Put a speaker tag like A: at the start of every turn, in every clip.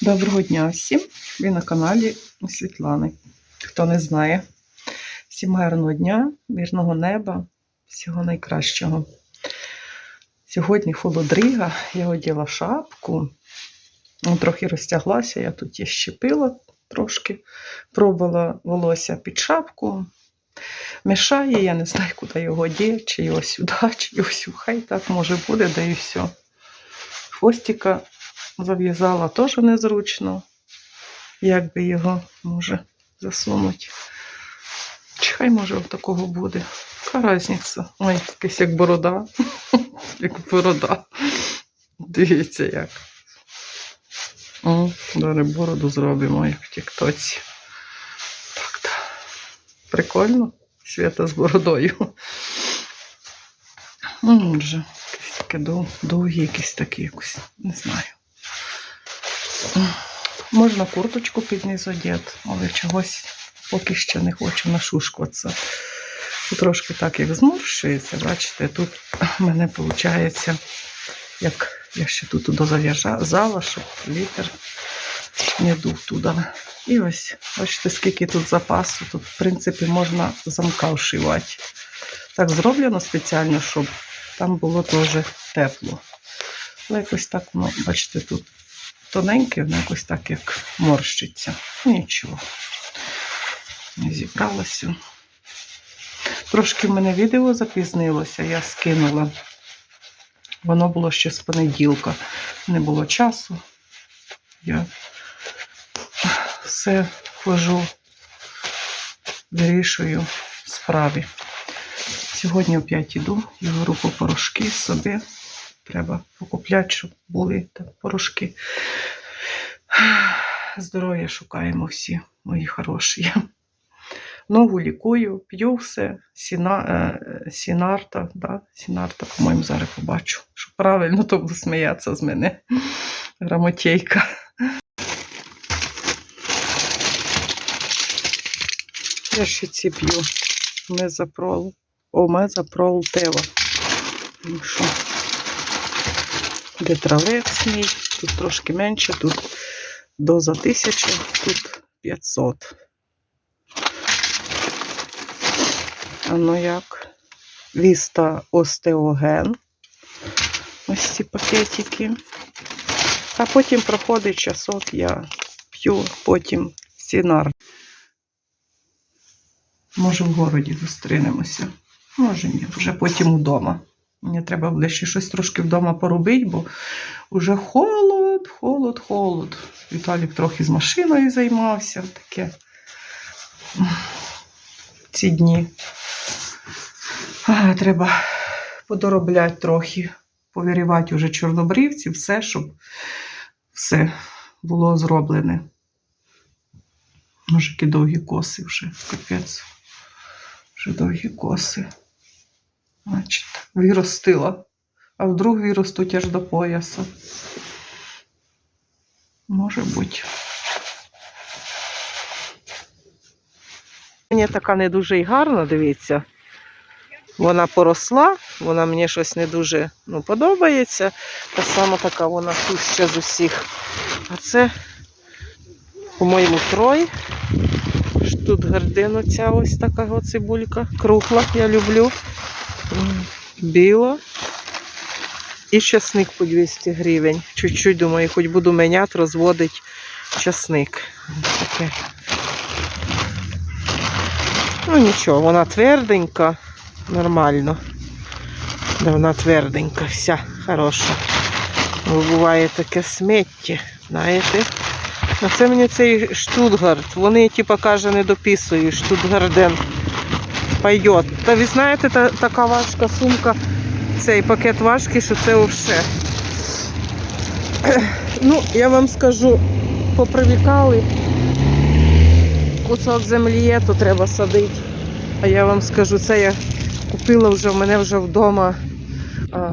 A: Доброго дня всім! Ви на каналі Світлани. Хто не знає, всім гарного дня, мирного неба, всього найкращого. Сьогодні холодрига, я оділа шапку, ну, трохи розтяглася, я тут її щепила трошки, пробувала волосся під шапку. Мішає, я не знаю, куди його діти, чи його сюди, чи його сюди. Хай так може буде, да і все. Хвостика зав'язала теж незручно. Як би його може засунути. Хай може от такого буде. Яка різниця? Ой, якась як борода. Як борода. Дивіться як. О, далі бороду зробимо, як в тіктоці. Так, так. Прикольно. Свята з бородою. Ну, вже якесь таке дов- довгі, якісь такі якось, не знаю. Можна курточку під низ одіти, але чогось поки що не хочу нашушкуватися. Трошки так як зморщується, бачите, тут в мене виходить, як я ще тут туди зав'язала, щоб вітер не дув туди. І ось, бачите, скільки тут запасу. Тут, в принципі, можна замка вшивати. Так зроблено спеціально, щоб там було теж тепло. Але якось так, ну, бачите, тут тоненьке, воно якось так як морщиться. Ну, Нічого. Не зібралося. Трошки в мене відео запізнилося, я скинула. Воно було ще з понеділка. Не було часу. Я все хожу, вирішую справи. Сьогодні опять іду і беру по порошки собі. Треба покупляти, щоб були там порошки. Здоров'я шукаємо всі, мої хороші. Ногу лікую, п'ю все. Сіна, е, сінарта, да? сінарта, по-моєму, зараз побачу. Що правильно, то буде сміятися з мене. Грамотейка. Я ще ці п'ю. Мезапрол. О, мезапрол тева. Ну що? Детравекс мій. Тут трошки менше, тут доза 1000, тут 500. А ну як? Віста остеоген. Ось ці пакетики. А потім проходить часок, я п'ю, потім сінар. Може, в городі зустрінемося. Може, ні, вже потім вдома. Мені треба буде ще щось трошки вдома поробити, бо вже холод, холод, холод. Віталік трохи з машиною займався. Таке ці дні. А, треба подоробляти трохи, повірівати уже чорнобривці, все, щоб все було зроблене. Може, які довгі коси вже, капець. Вже довгі коси. Значить, виростила. А вдруг виростуть аж до пояса. Може бути. Мені така не дуже й гарна, дивіться. Вона поросла, вона мені щось не дуже ну, подобається. Та сама така вона суща з усіх. А це, по-моєму, трой. Тут Штутгарден оця ось така цибулька. Кругла, я люблю. М, Біла. І часник по 200 гривень. Чуть-чуть, думаю, хоч буду міняти, розводити часник. Таке. Ну нічого, вона тверденька, нормально. Да, вона тверденька, вся хороша. Бо буває таке сміття, знаєте. А це мені цей Штутгарт. Вони, типа, каже, не дописують. Штутгарден пойдет. Та ви знаєте, та, така важка сумка, цей пакет важкий, що це все. Ну, я вам скажу, попривікали. Кусок землі є, то треба садити. А я вам скажу, це я купила вже, в мене вже вдома а,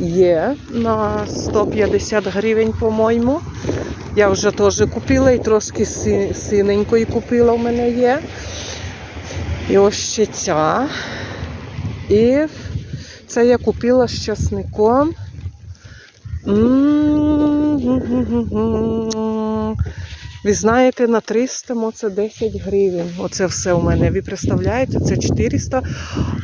A: є на 150 гривень, по-моєму. Я вже теж купила і трошки си- синенької купила в мене є. І ось ще ця. І це я купила з часником. Ви знаєте, на 300 мо це 10 гривень. Оце все у мене. Ви представляєте, це 400,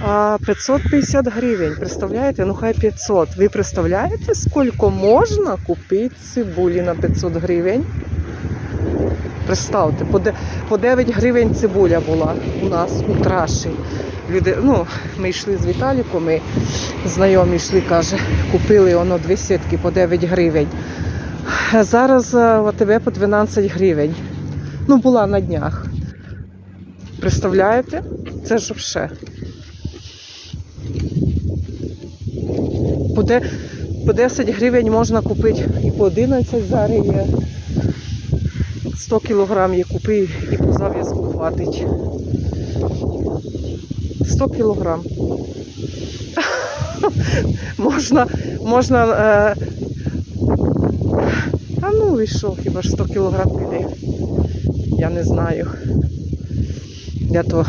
A: а 550 гривень. Представляєте? Ну хай 500. Ви представляєте, скільки можна купити цибулі на 500 гривень? Представте, по 9 гривень цибуля була у нас у траші. Люди, ну, ми йшли з Віталіком, ми знайомі йшли, каже, купили воно дві сітки по 9 гривень. Зараз е, в по 12 гривень. Ну, була на днях. Представляєте? Це ж все. По 10 гривень можна купити і по 11 зараз є. 100 кілограм є купи і по зав'язку хватить. 100 кілограм. можна, можна. Е... Та ну і що, хіба ж 100 кілограм піде? Я не знаю. Я то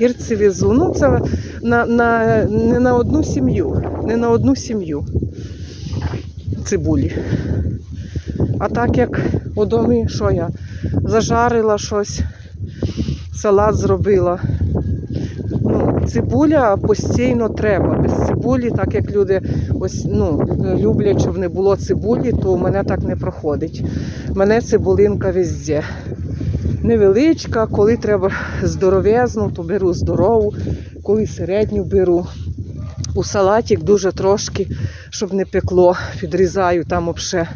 A: гірці везу. Ну, це на, на, не на одну сім'ю. Не на одну сім'ю цибулі. А так як у домі, що я зажарила щось, салат зробила. Ну, цибуля постійно треба. Без цибулі, так як люди ось, ну, люблять, щоб не було цибулі, то у мене так не проходить. У мене цибулинка везде. Невеличка, коли треба здоровезну, то беру здорову, коли середню беру. У салатик дуже трошки, щоб не пекло, підрізаю там обше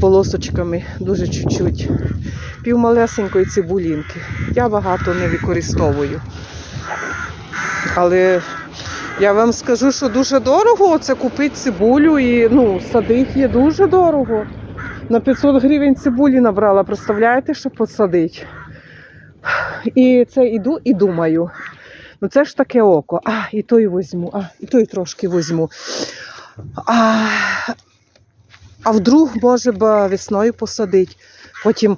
A: полосочками, дуже чуть-чуть. Пів малесенької цибулінки. Я багато не використовую. Але я вам скажу, що дуже дорого це купити цибулю і ну, садити є дуже дорого. На 500 гривень цибулі набрала, представляєте, що посадити? І це іду і думаю. Ну це ж таке око. А, і той візьму, а, і той трошки візьму. А, а вдруг, може, б весною посадить. Потім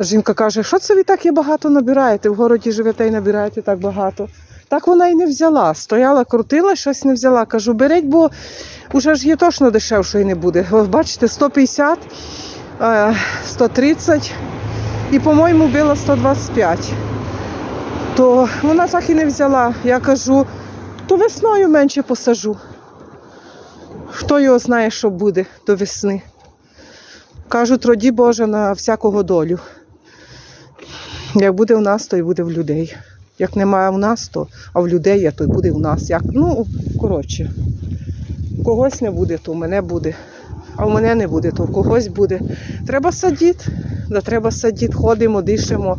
A: жінка каже, що це ви так є багато набираєте? В городі живете і набираєте так багато. Так вона і не взяла. Стояла, крутила, щось не взяла. Кажу, беріть, бо вже ж є точно дешевшої не буде. Бачите, 150, е, 130 і, по-моєму, було 125. То вона так і не взяла. Я кажу, то весною менше посажу. Хто його знає, що буде до весни. Кажуть, роді Боже на всякого долю. Як буде в нас, то й буде в людей. Як немає в нас, то а в людей є, то й буде в нас. Як, ну, коротше, когось не буде, то в мене буде. А в мене не буде, то в когось буде. Треба садити. Да, треба садити, ходимо, дишимо,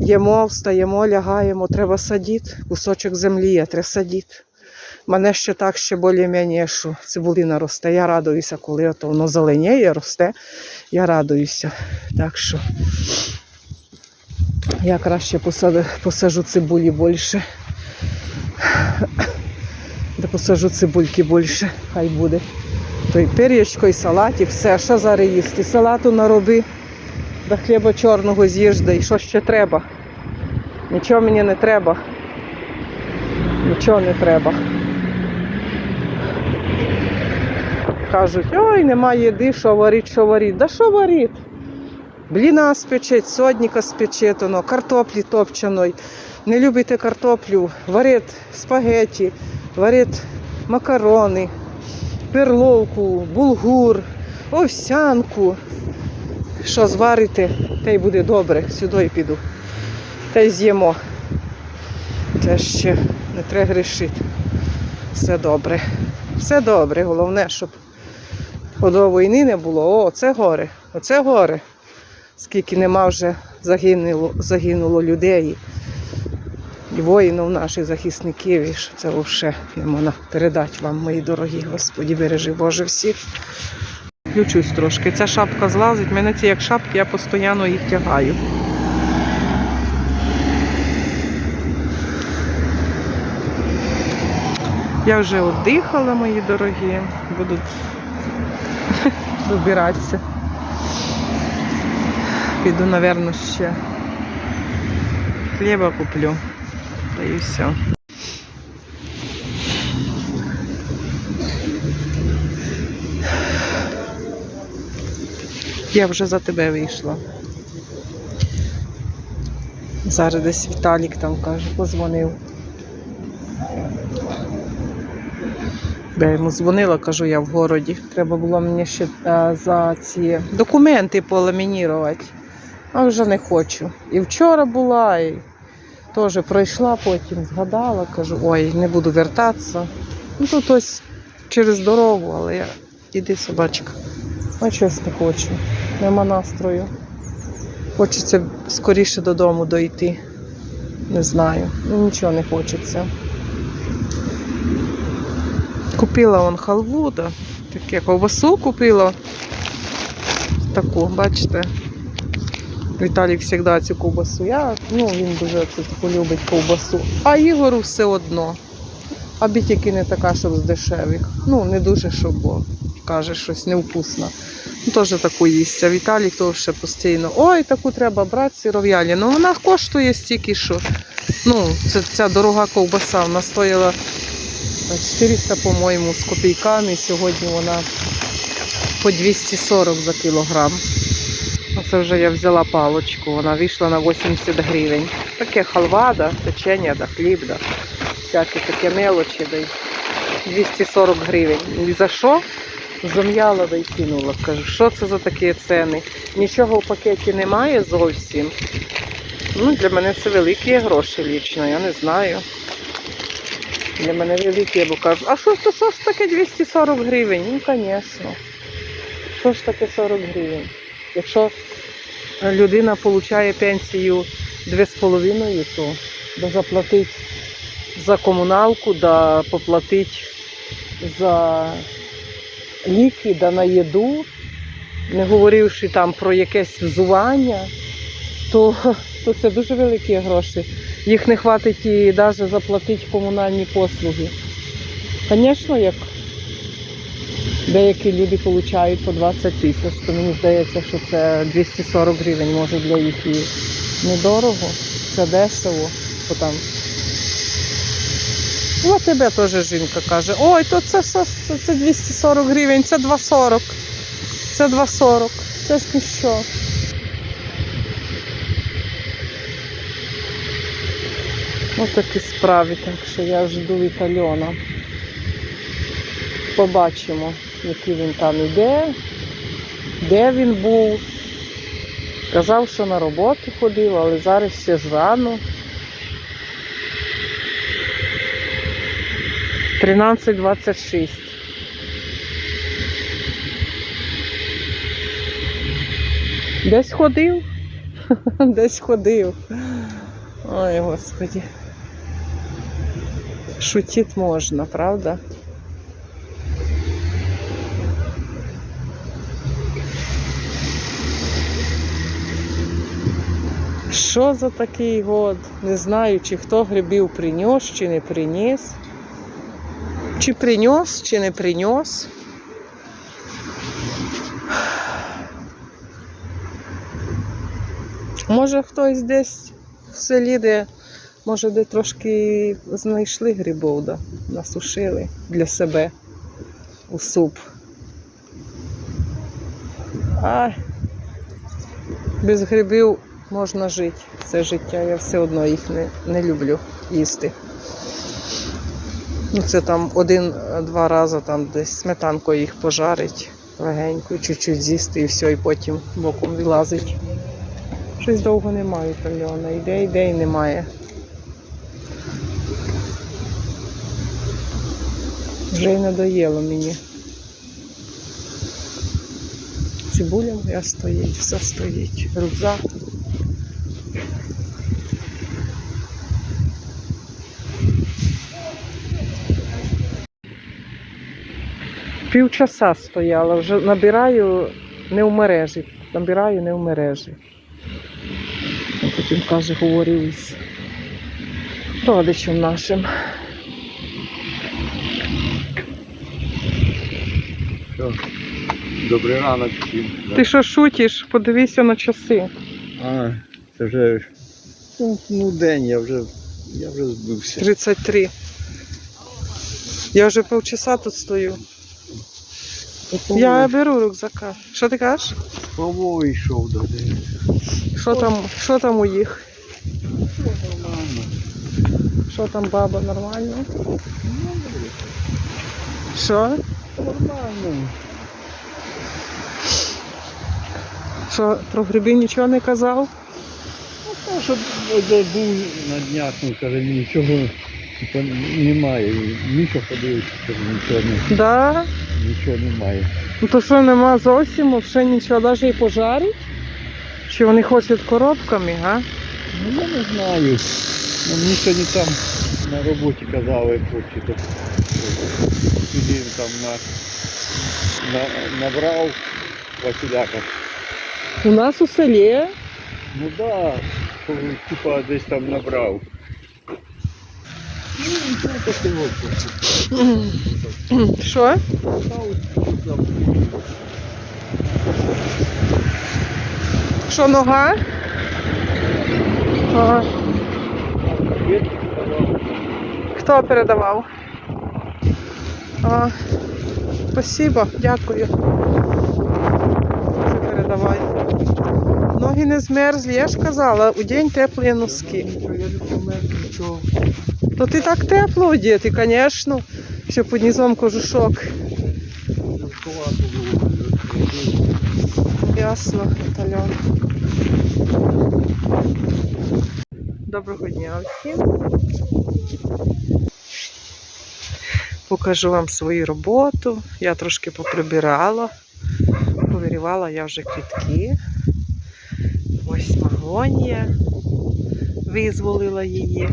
A: їмо, встаємо, лягаємо. Треба садити. Кусочок землі є, треба садити. Мене ще так ще більш-менш, що цибулина росте. Я радуюся, коли ото воно зеленіє, росте. Я радуюся. Так що я краще посажу цибулі більше. Де посажу цибульки більше, хай буде. То і пир'ячко, і салатик, все, що зараз їсти. Салату нароби, до хліба чорного з'їж, да і що ще треба. Нічого мені не треба. Нічого не треба. Кажуть, ой, немає їди, що варить, що варить. Да що варить? Бліна спечеть, содніка спечеть, оно, картоплі топчаної. Не любите картоплю, варить спагеті, варить макарони, перловку, булгур, овсянку. Що зварите, те й буде добре. Сюди піду. Та й з'їмо. Те ще не треба грішити. Все добре. Все добре. Головне, щоб до війни не було. О, це горе. Оце горе. Скільки нема вже загинуло, загинуло людей і воїнів наших захисників, і що це взагалі не можна передати вам, мої дорогі Господі, бережи Боже всіх. Включусь трошки. Ця шапка злазить. Мене ці як шапки, я постійно їх тягаю. Я вже віддихала, мої дорогі. Буду вибиратися. Піду, мабуть, ще хліба куплю. Та і все. Я вже за тебе вийшла. Зараз десь Віталік там каже, позвонив. Я йому дзвонила, кажу, я в городі. Треба було мені ще е, за ці документи поламінірувати. А вже не хочу. І вчора була, і теж пройшла, потім згадала, кажу, ой, не буду вертатися. Ну тут ось через дорогу, але я іди, собачка. А щось не хочу. Нема настрою. Хочеться скоріше додому дойти. Не знаю. Ну нічого не хочеться. Купила он халву, да, таке ковбасу купила. Таку, бачите. Віталік завжди цю ковбасу. Я, ну, він дуже це таку любить ковбасу. А Ігору все одно. Аби тільки не така, щоб з дешевих. Ну, не дуже, щоб бо каже, щось невкусно. Ну, теж таку їсть. А Віталік то ще постійно. Ой, таку треба брати сиров'ялі. Ну вона коштує стільки, що. Ну, це ця дорога ковбаса. Вона стояла 400, по-моєму, з копійками. Сьогодні вона по 240 за кілограм. Оце вже я взяла палочку, вона вийшла на 80 гривень. Таке халва, да, печення, да, хліб, да, всякі такі мелочі, да, 240 гривень. І за що? Зам'яла да й кинула. Кажу, що це за такі ціни? Нічого в пакеті немає зовсім. Ну, для мене це великі гроші лічно, я не знаю. Для мене великі, бо кажуть, а що, ж що ж таке 240 гривень? Ну, звісно. Що ж таке 40 гривень? Якщо людина отримує пенсію 2,5, то да заплатить за комуналку, да поплатить за ліки, да на їду, не говоривши там про якесь взування, то, то це дуже великі гроші. Їх не хватить і навіть заплатити комунальні послуги. Звісно, як деякі люди отримують по 20 тисяч, то мені здається, що це 240 гривень, може для їх і недорого, це дешево. Бо там. Ну, а тебе теж жінка каже, ой, то це що це, це 240 гривень, це 2,40. Це 2,40. Це ж ніщо. Ось такі справи, так що я жду від Альона. Побачимо, який він там іде, де він був. Казав, що на роботу ходив, але зараз ще ж рано. 13.26. Десь ходив? Десь ходив. Ой, господи. Шутить можна, правда? Що за такий год? Не знаю, чи хто грибів принес, чи не приніс. Чи принес, чи не принес. Може хтось десь в селі, де, може, де трошки знайшли грибов, да? насушили для себе у суп. А без грибів можна жити. Це життя. Я все одно їх не, не люблю їсти. Ну, це там один-два рази там десь сметанкою їх пожарить легенько, чуть-чуть з'їсти і все, і потім боком вилазить. Щось довго немає Альона. Іде, іде і немає. Вже й надоїло мені. Цибуля моя стоїть, все стоїть. Рюкзак. Півчаса стояла, вже набираю не в мережі. Набираю не в мережі. Потім каже, говорив із родичем нашим.
B: Що? Добрий ранок всім.
A: Ти що шутиш? Подивися на часи.
B: А, це вже ну, день, я вже, я вже збився.
A: 33. Я вже півчаса тут стою. Я беру рюкзака. Що ти кажеш?
B: Павло йшов до
A: Що там, що там у їх? Що там баба нормально? Що?
B: Нормально.
A: Що про гриби нічого не казав?
B: Ну, щоб був на днях, ну, каже, нічого типа, немає. Міша подивився, каже, нічого, не,
A: Да?
B: нічого немає.
A: Ну то що нема зовсім, взагалі нічого, навіть і пожарить? Чи вони хочуть коробками, га?
B: Ну я не знаю. Ну, мені сьогодні там на роботі казали хлопці, то сюди там на, на, набрав Василяка.
A: У нас у селі.
B: Ну да, що типа десь там набрав. Ну, нічого такого.
A: Що?
B: Та ось там.
A: Що нога? Ага. Хто передавав? А, спасибо, дякую. Дуже передавай. Ноги не змерзлі, я ж казала, у день теплі носки. То ти так тепло одіти, звісно. Ще під низом кожушок. Ясно, Альон. Доброго дня всім. Покажу вам свою роботу. Я трошки поприбирала, повирівала я вже квітки. Ось магонія. Визволила її.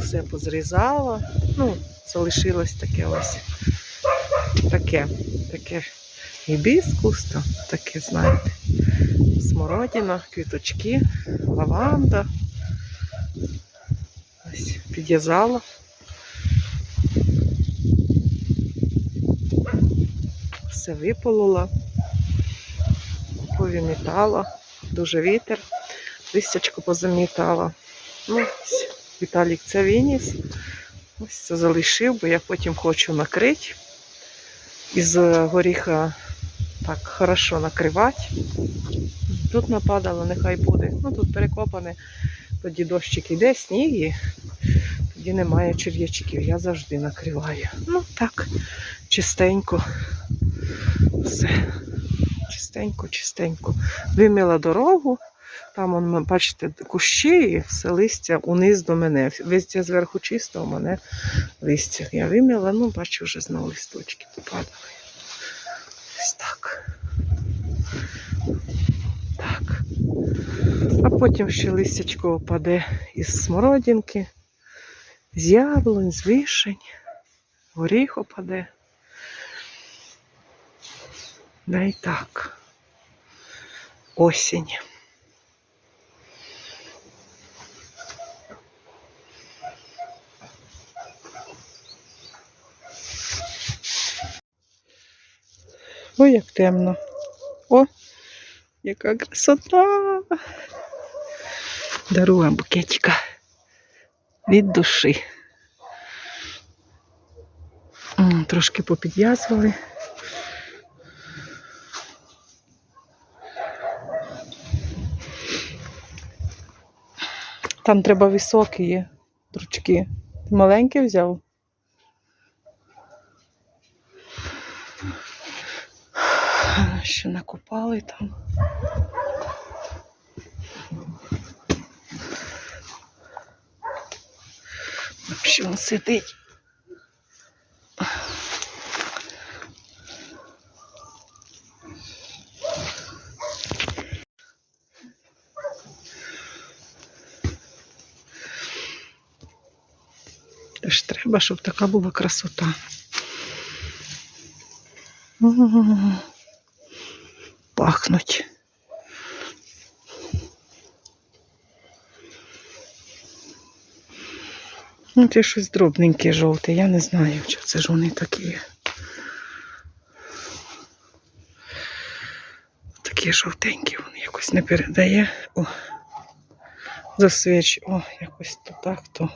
A: Все позрізала. Ну, залишилось таке ось. Таке, таке гібіскус, то таке, знаєте, смородина, квіточки, лаванда. Ось підв'язала. Все виполола, повімітала, дуже вітер, листячко позамітала. Ну, ось, Віталік це виніс. Ось це залишив, бо я потім хочу накрити із горіха так хорошо накривати. Тут нападало, нехай буде. Ну тут перекопане, тоді дощик іде, сніг і тоді немає черв'ячків. Я завжди накриваю. Ну так, чистенько. Все. Чистенько, чистенько. Вимила дорогу. Там, он, бачите, кущі і все листя униз до мене. Листя зверху чисто, у мене листя. Я вимила, ну, бачу, вже знову листочки попадали. Ось так. Так. А потім ще листячко опаде із смородинки, з яблунь, з вишень, горіх опаде. Да і так. Осінь. Ой, як темно. О, яка красота. Дарую вам букетика від душі. Трошки попідв'язували. Там треба високі є дручки. Ти маленький взяв? Що накопали там. Що він сидить? Теж треба, щоб така була красота. М. Пахнуть. Ну, це щось дробненьке жовте, я не знаю, чи це ж вони такі. Такі жовтенькі, вони якось не передає. О, засвіч, о, якось то так, то